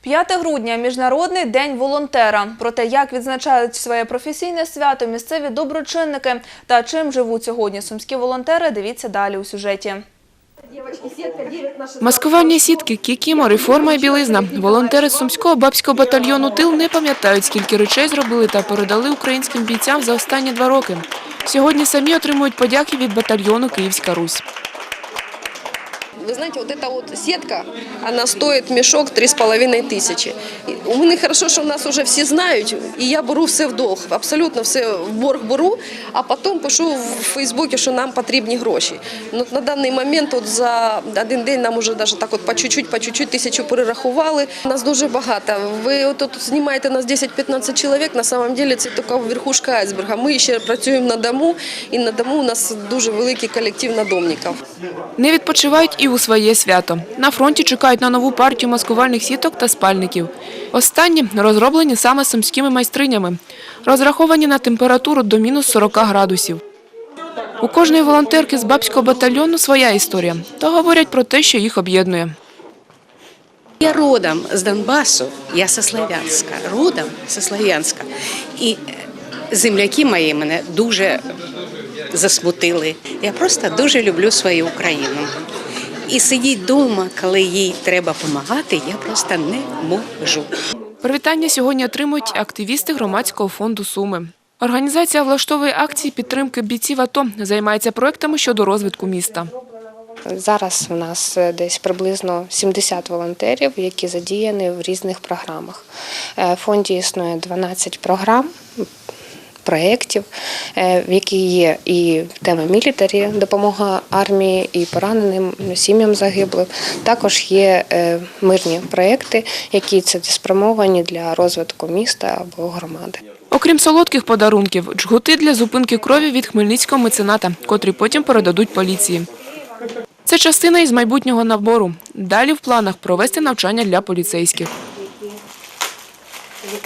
5 грудня міжнародний день волонтера. Про те, як відзначають своє професійне свято місцеві доброчинники та чим живуть сьогодні сумські волонтери, дивіться далі у сюжеті. Маскування сітки, кікімо, реформа і білизна. Волонтери Сумського бабського батальйону «Тил» не пам'ятають, скільки речей зробили та передали українським бійцям за останні два роки. Сьогодні самі отримують подяки від батальйону «Київська Русь». Вы знаете, вот эта вот сетка, она стоит мешок 3,5 тисячі. У мене хорошо, що нас вже всі знають, і я беру все в долг, абсолютно все в борг беру, а потім пишу в Фейсбуці, що нам потрібні гроші. Ну, на даний момент от за один день нам вже даже так от по чуть-чуть, по чуть-чуть тисячу перерахували. Нас дуже багато. Ви от тут знімаєте нас 10-15 чоловік, на самом деле це тільки верхушка айсберга. Ми ще працюємо на дому, і на дому у нас дуже великий колектив надомників. Не відпочивають і у своє свято. На фронті чекають на нову партію маскувальних сіток та спальників. Останні розроблені саме сумськими майстринями. Розраховані на температуру до мінус 40 градусів. У кожної волонтерки з бабського батальйону своя історія. Та говорять про те, що їх об'єднує. Я родом з Донбасу, я со Славянська, родом со Славянська. І е, земляки мої мене дуже засмутили. Я просто дуже люблю свою Україну. І сидіти вдома, коли їй треба допомагати, я просто не можу. Привітання сьогодні отримують активісти громадського фонду Суми. Організація влаштовує акції підтримки бійців АТО, займається проектами щодо розвитку міста. Зараз у нас десь приблизно 70 волонтерів, які задіяні в різних програмах. Е, В фонді існує 12 програм. Проєктів, е, в які є і тема мілітарі, допомога армії і пораненим сім'ям загиблих. Також є е, мирні проєкти, які цілеспрямовані для розвитку міста або громади. Окрім солодких подарунків, джгути для зупинки крові від хмельницького мецената, котрі потім передадуть поліції. Це частина із майбутнього набору. Далі в планах провести навчання для поліцейських.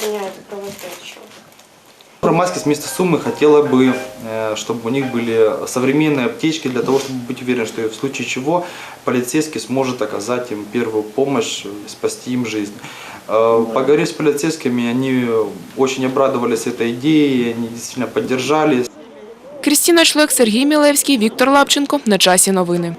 Громадскость места Суммы хотела бы, э, чтобы у них были современные аптечки для того, чтобы быть уверен, что в случае чего полицейский сможет оказать им первую помощь, э, спасти им жизнь. Э, Поговорив с полицейскими, они очень обрадовались этой идее, они действительно поддержали. Крістіна Шлек, Сергій Мілевський, Віктор Лапченко. На часі новини.